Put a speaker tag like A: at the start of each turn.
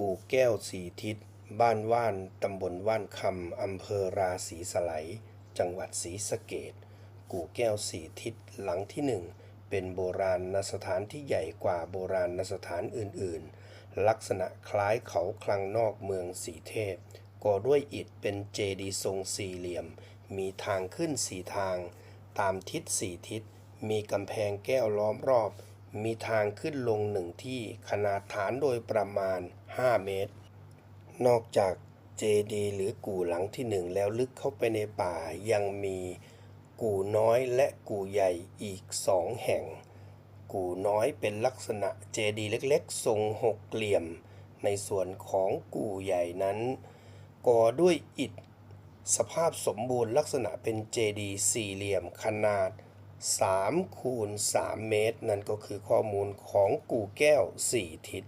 A: กู่แก้วสีทิศ บ้านว่าน ตำบลว่านคำ อำเภอราศีสไลยจังหวัดศรีสะเกดกู่แก้วสีทิศหลังที่หนึ่งเป็นโบราณสถานที่ใหญ่กว่าโบราณสถานอื่นๆ ลักษณะคล้ายเขาคลังนอกเมืองสีเทพ ก่อด้วยอิฐเป็นเจดีย์ทรงสี่เหลี่ยม มีทางขึ้นสี่ทาง ตามทิศสี่ทิศ มีกำแพงแก้วล้อมรอบ มีทางขึ้นลงหนึ่งที่ขนาดฐานโดยประมาณ 5 เมตร นอกจากเจดีหรือกู่หลังที่หนึ่งแล้วลึกเข้าไปในป่ายังมีกู่น้อยและกู่ใหญ่อีกสองแห่ง กู่น้อยเป็นลักษณะเจดีเล็กๆ ทรงหกเหลี่ยม ในส่วนของกู่ใหญ่นั้น ก่อด้วยอิฐ สภาพสมบูรณ์ลักษณะเป็นเจดีสี่เหลี่ยมขนาด 3คูณ3เมตร นั่นก็คือข้อมูลของกู่แก้ว 4 ทิศ